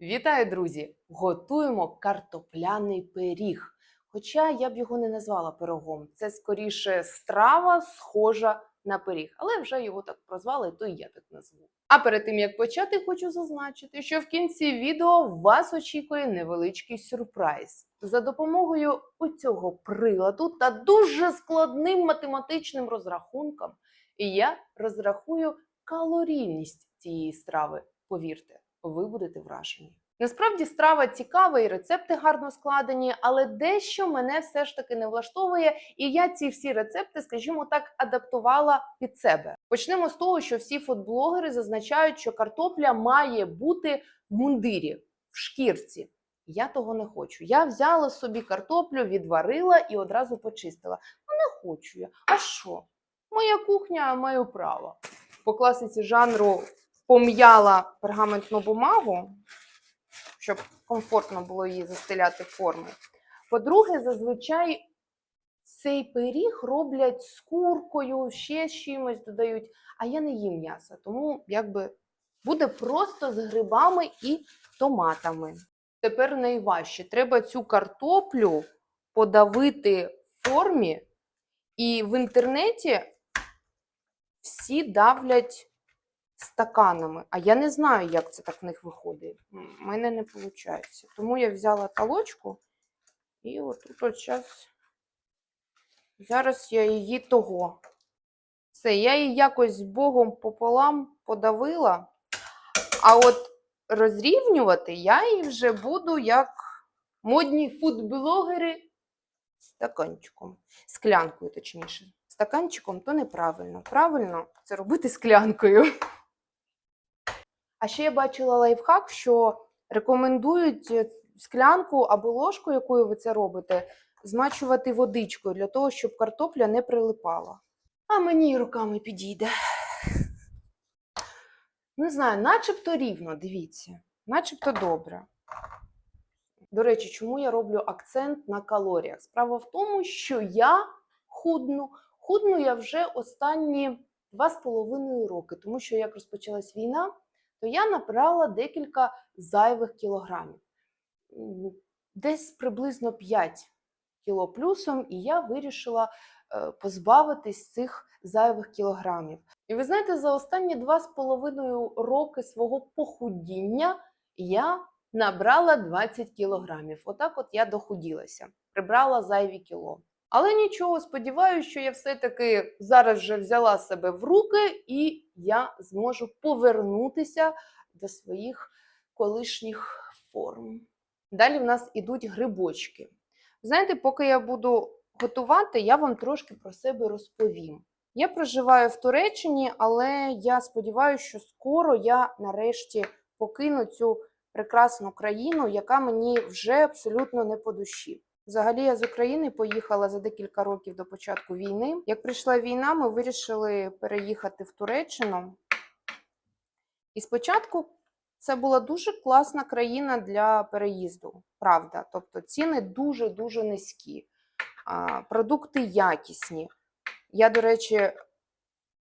Вітаю, друзі! Готуємо картопляний пиріг. Хоча я б його не назвала пирогом. Це скоріше страва, схожа на пиріг, але вже його так прозвали, то і я так назву. А перед тим як почати, хочу зазначити, що в кінці відео вас очікує невеличкий сюрприз. За допомогою цього приладу та дуже складним математичним розрахунком я розрахую калорійність цієї страви. Повірте, ви будете вражені. Насправді страва цікава і рецепти гарно складені, але дещо мене все ж таки не влаштовує, і я ці всі рецепти, скажімо так, адаптувала під себе. Почнемо з того, що всі фудблогери зазначають, що картопля має бути в мундирі, в шкірці. Я того не хочу. Я взяла собі картоплю, відварила і одразу почистила. Ну не хочу я. А що? Моя кухня маю право. По класиці жанру пом'яла пергаментну бумагу, щоб комфортно було її застеляти в форму. По-друге, зазвичай цей пиріг роблять з куркою, ще з чимось додають, а я не їм м'яса, тому якби буде просто з грибами і томатами. Тепер найважче. Треба цю картоплю подавити в формі, і в інтернеті всі давлять стаканами. А я не знаю, як це так в них виходить. У мене не виходить. Тому я взяла талочку і отут от зараз, зараз я її того. Все, я її якось з Богом пополам подавила. А от розрівнювати я її вже буду як модні фудблогери стаканчиком. Склянкою, точніше. Стаканчиком то неправильно. Правильно це робити склянкою. А ще я бачила лайфхак, що рекомендують е, склянку або ложку, якою ви це робите, змачувати водичкою для того, щоб картопля не прилипала. А мені руками підійде. Не знаю, начебто рівно, дивіться, начебто добре. До речі, чому я роблю акцент на калоріях? Справа в тому, що я худну. Худну я вже останні два з половиною роки, тому що як розпочалась війна, то я набрала декілька зайвих кілограмів. Десь приблизно 5 кіло плюсом, і я вирішила е, позбавитись цих зайвих кілограмів. І ви знаєте, за останні два з половиною роки свого похудіння я набрала 20 кілограмів. Отак от я дохуділася, прибрала зайві кіло. Але нічого, сподіваюся, що я все-таки зараз вже взяла себе в руки і я зможу повернутися до своїх колишніх форм. Далі в нас ідуть грибочки. Знаєте, поки я буду готувати, я вам трошки про себе розповім. Я проживаю в Туреччині, але я сподіваюся, що скоро я нарешті покину цю прекрасну країну, яка мені вже абсолютно не по душі. Взагалі, я з України поїхала за декілька років до початку війни. Як прийшла війна, ми вирішили переїхати в Туреччину. І спочатку це була дуже класна країна для переїзду, правда. Тобто ціни дуже-дуже низькі, продукти якісні. Я, до речі,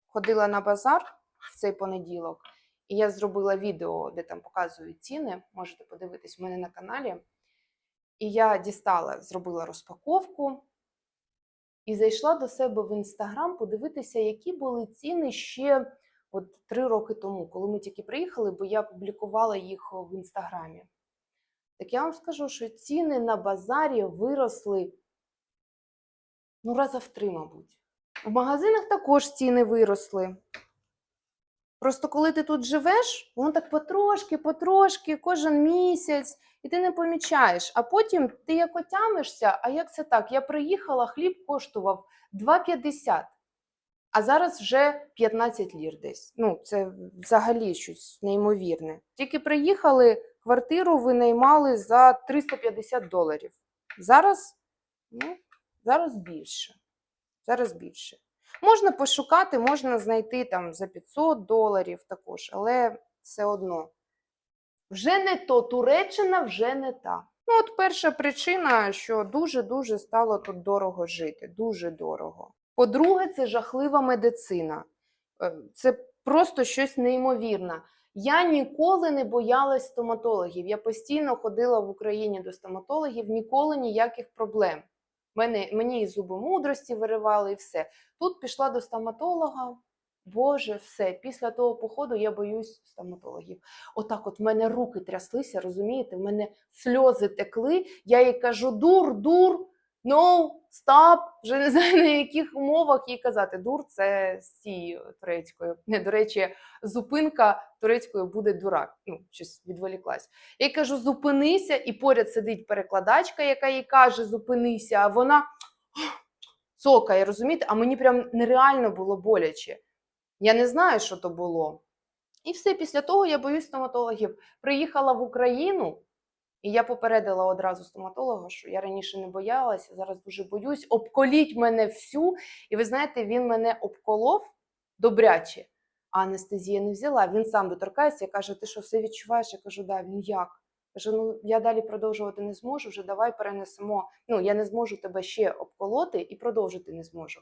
ходила на базар в цей понеділок, і я зробила відео, де там показують ціни. Можете подивитись у мене на каналі. І я дістала, зробила розпаковку і зайшла до себе в інстаграм подивитися, які були ціни ще от три роки тому, коли ми тільки приїхали, бо я публікувала їх в інстаграмі. Так я вам скажу, що ціни на базарі виросли ну, раза в три, мабуть. В магазинах також ціни виросли. Просто коли ти тут живеш, воно так потрошки, потрошки, кожен місяць, і ти не помічаєш. А потім ти як отямишся, а як це так? Я приїхала, хліб коштував 2,50, а зараз вже 15 лір десь. Ну, це взагалі щось неймовірне. Тільки приїхали, квартиру винаймали за 350 доларів. Зараз, ну, зараз більше. Зараз більше. Можна пошукати, можна знайти там за 500 доларів також, але все одно. Вже не то, Туреччина вже не та. Ну, от перша причина, що дуже-дуже стало тут дорого жити. Дуже дорого. По-друге, це жахлива медицина. Е, Це просто щось неймовірне. Я ніколи не боялась стоматологів. Я постійно ходила в Україні до стоматологів, ніколи ніяких проблем. Мені і зуби мудрості виривали, і все. Тут пішла до стоматолога. Боже, все. Після того походу я боюсь стоматологів. Отак, от в мене руки тряслися, розумієте? В мене сльози текли. Я їй кажу: дур, дур, no, stop. Вже не знаю на яких умовах їй казати. Дур це з турецькою. Не, до речі, зупинка турецькою буде дурак. Ну, щось відволіклась. Я кажу, зупинися, і поряд сидить перекладачка, яка їй каже, зупинися, а вона цокає, розумієте? А мені прям нереально було боляче. Я не знаю, що то було. І все, після того я боюсь стоматологів. Приїхала в Україну, і я попередила одразу стоматолога, що я раніше не боялася, зараз дуже боюсь. Обколіть мене всю. І ви знаєте, він мене обколов добряче, а анестезія не взяла. Він сам доторкається і каже: Ти що все відчуваєш? Я кажу, да, він як? Каже, ну я далі продовжувати не зможу. Вже давай перенесемо. Ну, я не зможу тебе ще обколоти і продовжити не зможу.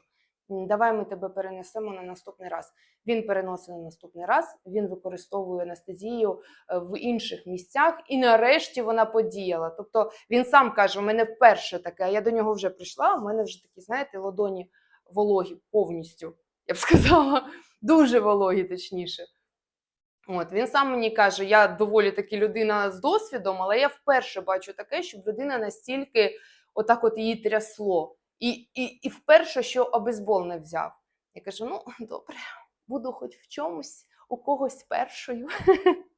Давай ми тебе перенесемо на наступний раз. Він переносить на наступний раз, він використовує анестезію е, в інших місцях, і нарешті вона подіяла. Тобто він сам каже: у мене вперше таке, а я до нього вже прийшла. У мене вже такі, знаєте, ладоні вологі повністю. Я б сказала, дуже вологі, точніше. От він сам мені каже: я доволі таки людина з досвідом, але я вперше бачу таке, щоб людина настільки отак от її трясло. І, і, і вперше, що обезбол не взяв. Я кажу: ну, добре, буду хоч в чомусь у когось першою.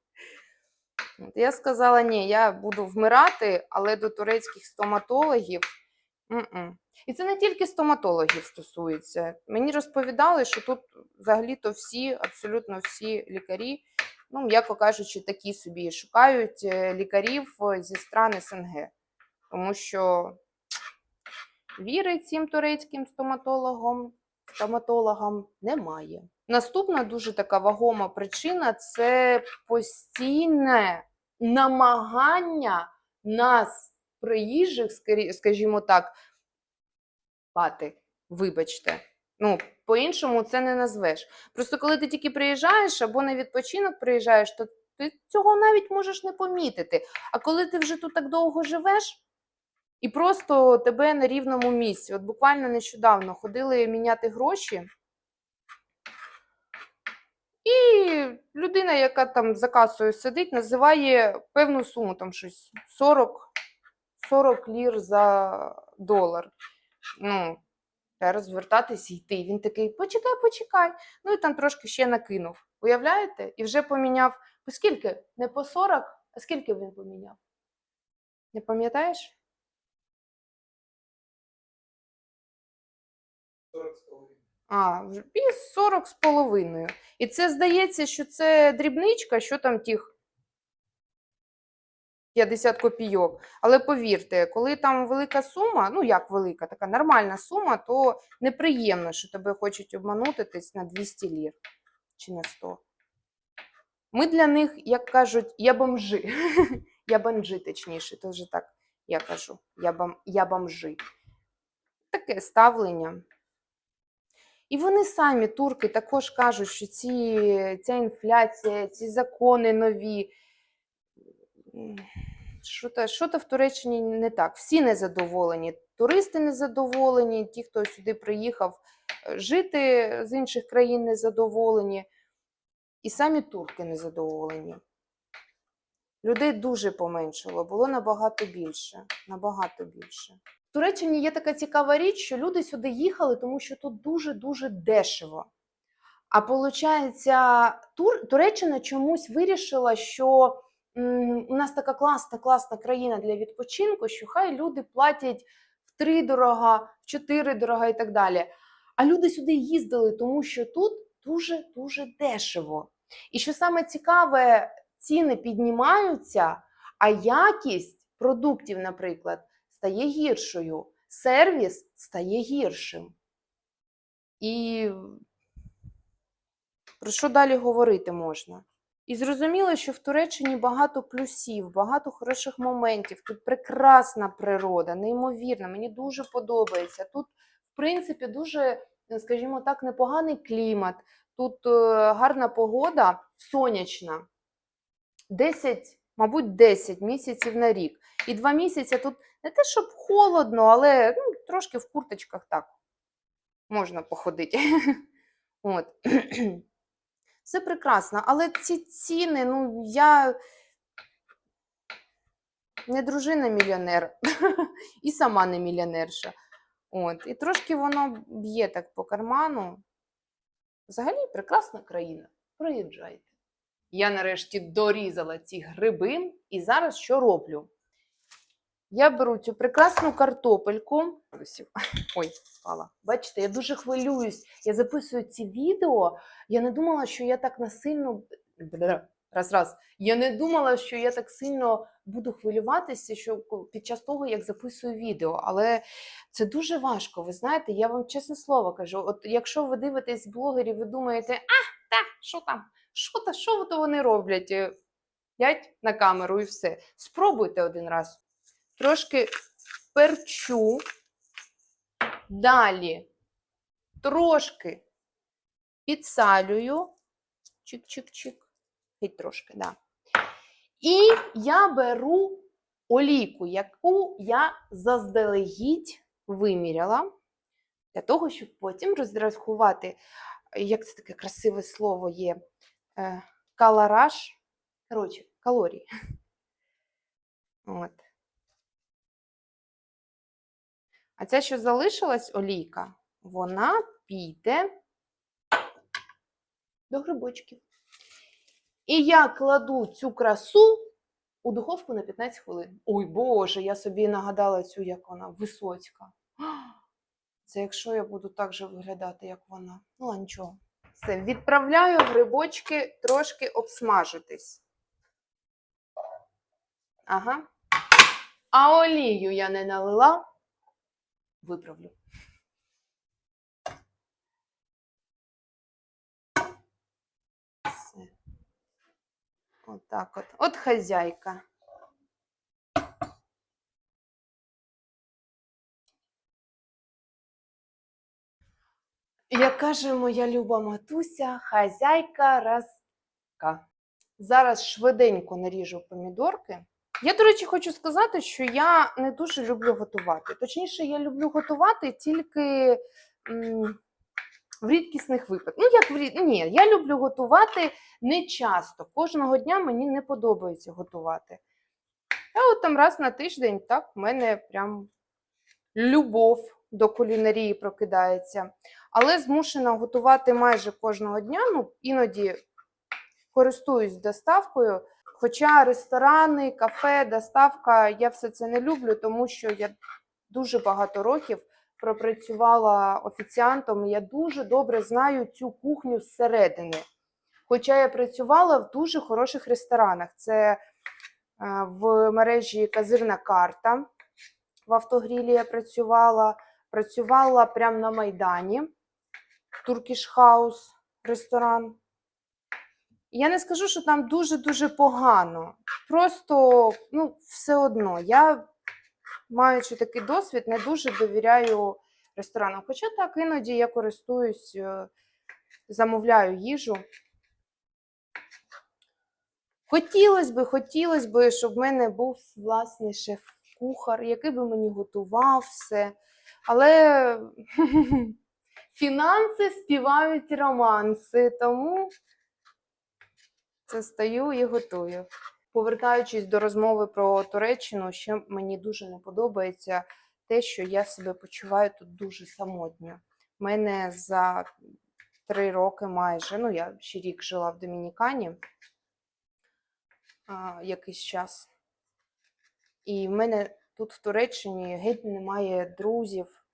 Я сказала, ні, я буду вмирати, але до турецьких стоматологів. м-м. І це не тільки стоматологів стосується. Мені розповідали, що тут взагалі-то всі, абсолютно всі лікарі, ну, м'яко кажучи, такі собі шукають е, лікарів е, зі стран СНГ. Тому що віри цим турецьким стоматологам, стоматологам немає. Наступна дуже така вагома причина це постійне намагання нас, приїжджих, скажімо так, пати. Вибачте. Ну, по-іншому це не назвеш. Просто коли ти тільки приїжджаєш або на відпочинок приїжджаєш, то ти цього навіть можеш не помітити. А коли ти вже тут так довго живеш, і просто тебе на рівному місці. От буквально нещодавно ходили міняти гроші. І людина, яка там за касою сидить, називає певну суму, там щось 40, 40 лір за долар. Ну, треба розвертатись і йти. Він такий: почекай, почекай. Ну і там трошки ще накинув. Уявляєте? І вже поміняв. По скільки? Не по 40, а скільки він поміняв? Не пам'ятаєш? А, і 40 з половиною. І це здається, що це дрібничка, що там тих 50 копійок. Але повірте, коли там велика сума, ну як велика, така нормальна сума, то неприємно, що тебе хочуть обманути на 200 лір чи на 100. Ми для них, як кажуть, я бомжи. я бомжи, точніше, то вже так я кажу. Я бомжи. Таке ставлення. І вони самі, турки, також кажуть, що ці, ця інфляція, ці закони нові. Що то, що то в Туреччині не так. Всі незадоволені. Туристи незадоволені, ті, хто сюди приїхав е, жити з інших країн незадоволені. І самі турки незадоволені. Людей дуже поменшало, було набагато більше. Набагато більше. В Туреччині є така цікава річ, що люди сюди їхали, тому що тут дуже-дуже дешево. А виходить, Тур... Туреччина чомусь вирішила, що у нас така класна, класна країна для відпочинку, що хай люди платять в три дорога, в чотири дорога і так далі. А люди сюди їздили, тому що тут дуже-дуже дешево. І що саме цікаве, ціни піднімаються, а якість продуктів, наприклад, стає гіршою, сервіс стає гіршим. І про що далі говорити можна? І зрозуміло, що в Туреччині багато плюсів, багато хороших моментів. Тут прекрасна природа, неймовірна. Мені дуже подобається. Тут, в принципі, дуже, скажімо так, непоганий клімат. Тут е, гарна погода, сонячна. 10, мабуть, 10 місяців на рік. І два місяці тут не те, щоб холодно, але ну, трошки в курточках так можна походити. От. Все прекрасно, але ці ціни, ну я не дружина мільйонер і сама не мільйонерша. От. І трошки воно б'є так по карману. Взагалі прекрасна країна. Приїжджайте. Я нарешті дорізала ці гриби, і зараз що роблю? Я беру цю прекрасну картопельку. Ой, впала. Бачите, я дуже хвилююсь. Я записую ці відео. Я не думала, що я так насильно. Раз, раз. Я не думала, що я так сильно буду хвилюватися, що під час того, як записую відео. Але це дуже важко. Ви знаєте, я вам чесне слово кажу. От якщо ви дивитесь блогерів, ви думаєте, а, та, що там? Що та, що то вони роблять? Е, П'ять на камеру і все. Спробуйте один раз. Трошки перчу. Далі трошки підсалюю. Чик-чик-чик. Геть трошки, да. І я беру олійку, яку я заздалегідь виміряла, для того, щоб потім розрахувати, як це таке красиве слово є, калораж. Коротше, калорії. От. А ця, що залишилась олійка, вона піде до грибочків. І я кладу цю красу у духовку на 15 хвилин. Ой Боже, я собі нагадала цю, як вона, висоцька. Це якщо я буду так же виглядати, як вона. Ну, а нічого. Все, відправляю грибочки трошки обсмажитись. Ага. А олію я не налила. Виправлю. Все. Отак от. От хазяйка. Як каже моя люба матуся, хазяйка разка. Зараз швиденько наріжу помідорки. Я, до речі, хочу сказати, що я не дуже люблю готувати. Точніше, я люблю готувати тільки м, в рідкісних випадках. Ну, як в рід... Ні, я люблю готувати не часто. Кожного дня мені не подобається готувати. А от там раз на тиждень, так, в мене прям любов до кулінарії прокидається. Але змушена готувати майже кожного дня. Ну, іноді користуюсь доставкою. Хоча ресторани, кафе, доставка, я все це не люблю, тому що я дуже багато років пропрацювала офіціантом, я дуже добре знаю цю кухню зсередини. Хоча я працювала в дуже хороших ресторанах. Це е, в мережі Казирна карта. В автогрілі я працювала, працювала прямо на Майдані, Turkish House ресторан. Я не скажу, що там дуже-дуже погано. Просто ну, все одно. Я, маючи такий досвід, не дуже довіряю ресторанам. Хоча так іноді я користуюсь, е, замовляю їжу. Хотілося би, хотілося би, щоб в мене був власний шеф-кухар, який би мені готував все. Але фінанси співають романси, тому це стою і готую. Повертаючись до розмови про Туреччину, ще мені дуже не подобається те, що я себе почуваю тут дуже самотньо. Мене за три роки майже, ну я ще рік жила в Домінікані а, якийсь час. І в мене тут в Туреччині геть немає друзів,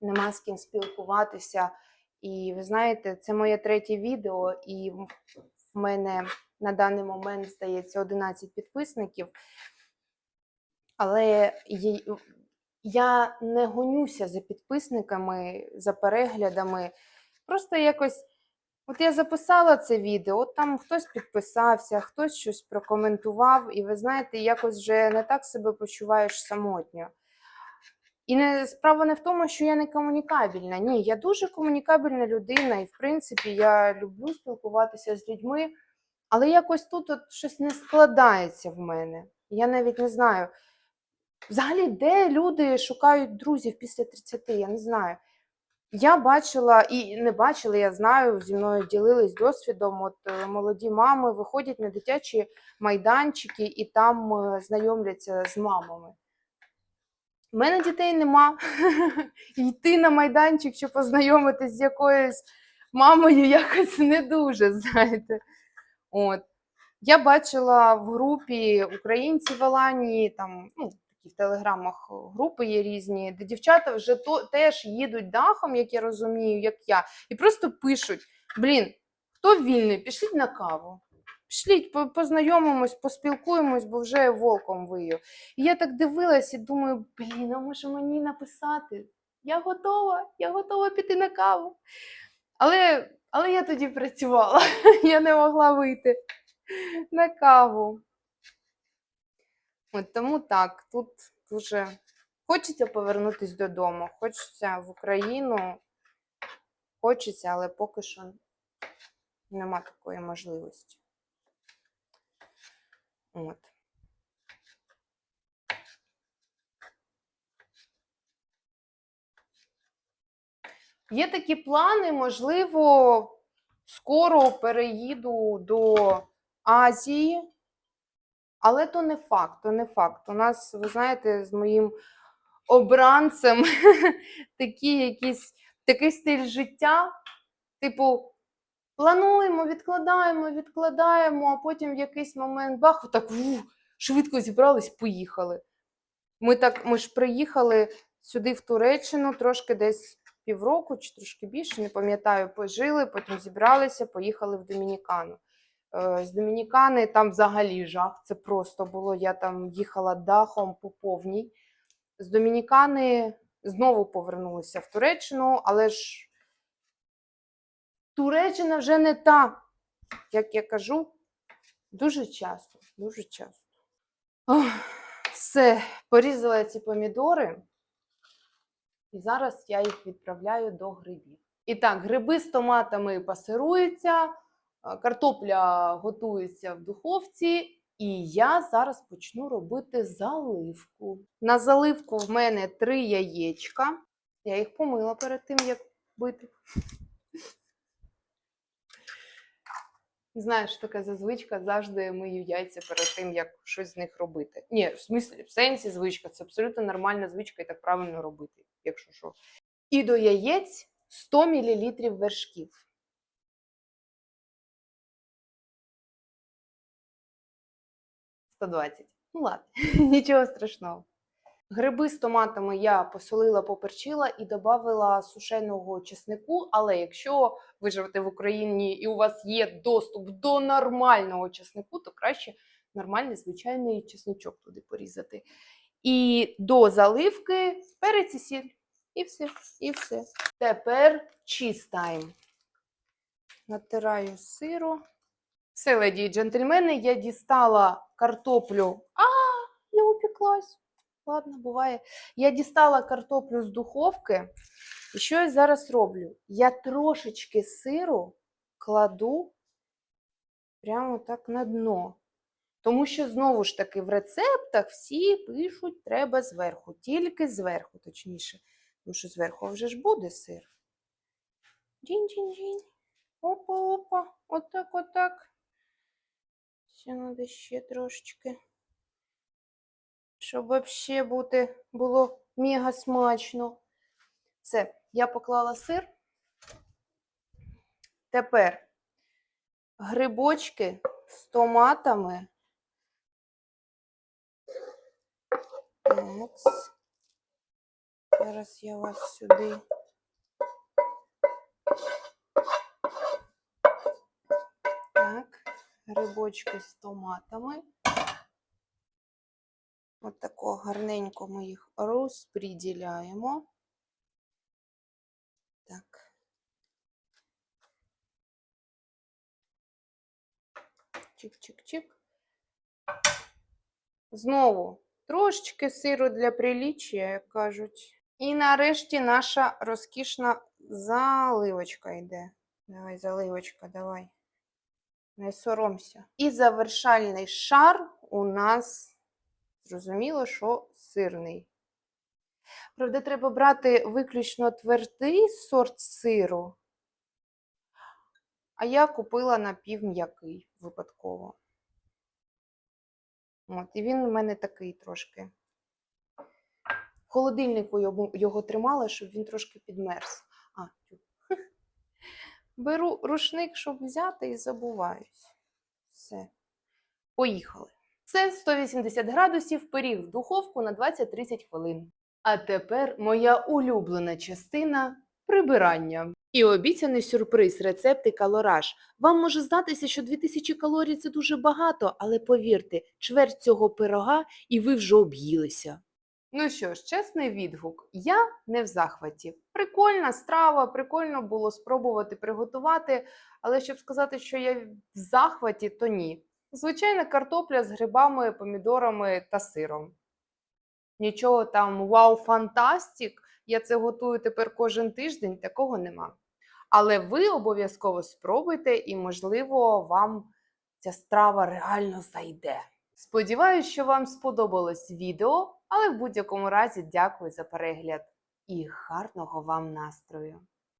нема з ким спілкуватися. І ви знаєте, це моє третє відео, і в мене на даний момент, здається, 11 підписників. Але я не гонюся за підписниками, за переглядами. Просто якось, от я записала це відео, от там хтось підписався, хтось щось прокоментував, і ви знаєте, якось вже не так себе почуваєш самотньо. І не справа не в тому, що я не комунікабельна. Ні, я дуже комунікабельна людина, і в принципі я люблю спілкуватися з людьми. Але якось тут от щось не складається в мене. Я навіть не знаю. Взагалі, де люди шукають друзів після 30, я не знаю. Я бачила і не бачила, я знаю, зі мною ділились досвідом. От е, молоді мами виходять на дитячі майданчики і там е, знайомляться з мамами. У мене дітей нема. Йти на майданчик, щоб познайомитись з якоюсь мамою, якось не дуже, знаєте. От. Я бачила в групі українці в Аланії, там, ну, такі в телеграмах е, групи є різні, де дівчата вже то, теж їдуть дахом, як я розумію, як я, і просто пишуть: блін, хто вільний, пішліть на каву. Пішліть, познайомимось, поспілкуємось, бо вже волком вию. І я так дивилась і думаю, блін, а може мені написати? Я готова, я готова піти на каву. Але, але я тоді працювала, я не могла вийти на каву. От тому так, тут дуже хочеться повернутися додому, хочеться в Україну, хочеться, але поки що нема такої можливості. От. Є такі плани, можливо, скоро переїду до Азії, але то не факт, то не факт. У нас, ви знаєте, з моїм обранцем такі якісь, такий стиль життя, типу, плануємо, відкладаємо, відкладаємо, а потім в якийсь момент бах, отак ву, швидко зібрались, поїхали. Ми так, ми ж приїхали сюди, в Туреччину, трошки десь півроку чи трошки більше, не пам'ятаю, пожили, потім зібралися, поїхали в Домінікану. Е, З Домінікани там взагалі жах. Це просто було. Я там їхала дахом по повній. З Домінікани знову повернулися в Туреччину, але ж Туреччина вже не та, як я кажу, дуже часто, дуже часто. Ох, все, порізала ці помідори, і зараз я їх відправляю до грибів. І так, гриби з томатами пасируються, картопля готується в духовці, і я зараз почну робити заливку. На заливку в мене три яєчка. Я їх помила перед тим, як бити. Знаєш, така зазвичка завжди мию яйця перед тим, як щось з них робити. Ні, в смислі, в сенсі звичка. Це абсолютно нормальна звичка і так правильно робити, якщо що. І до яєць 100 мл вершків. – 120. Ну ладно, нічого страшного. Гриби з томатами я посолила, поперчила і додала сушеного чеснику. Але якщо ви живете в Україні і у вас є доступ до нормального чеснику, то краще нормальний звичайний чесничок туди порізати. І до заливки перець і сіль. І все, і все. Тепер time. Натираю сиру. Все, леді і джентльмени, я дістала картоплю. А, я упеклась. Ладно, буває. Я дістала картоплю з духовки. І що я зараз роблю? Я трошечки сиру кладу прямо так на дно. Тому що, знову ж таки, в рецептах всі пишуть, треба зверху, тільки зверху, точніше. Тому що зверху вже ж буде сир. Джінь-джінь-джінь. Опа-опа. Отак, отак. Ще треба ще трошечки щоб вообще бути було мега смачно. Все, я поклала сир. Тепер грибочки з томатами. Так. Зараз я вас сюди. Грибочки з томатами. От такого гарненько ми їх розподіляємо. Так. Чик-чик-чик. Знову трошечки сиру для приліччя, як кажуть. І нарешті наша розкішна заливочка йде. Давай, заливочка, давай. Не соромся. І завершальний шар у нас зрозуміло, що сирний. Правда, треба брати виключно твердий сорт сиру. А я купила напівм'який випадково. От, і він у мене такий трошки. В холодильнику його, тримала, щоб він трошки підмерз. А, тю. Беру рушник, щоб взяти, і забуваюсь. Все. Поїхали. Це 180 градусів пиріг в духовку на 20-30 хвилин. А тепер моя улюблена частина прибирання. І обіцяний сюрприз рецепти калораж. Вам може здатися, що 2000 калорій це дуже багато, але повірте, чверть цього пирога і ви вже об'їлися. Ну що ж, чесний відгук. Я не в захваті. Прикольна страва, прикольно було спробувати приготувати, але щоб сказати, що я в захваті, то ні. Звичайна картопля з грибами, помідорами та сиром. Нічого там вау, фантастик! Я це готую тепер кожен тиждень, такого нема. Але ви обов'язково спробуйте, і, можливо, вам ця страва реально зайде. Сподіваюсь, що вам сподобалось відео, але в будь-якому разі дякую за перегляд і гарного вам настрою!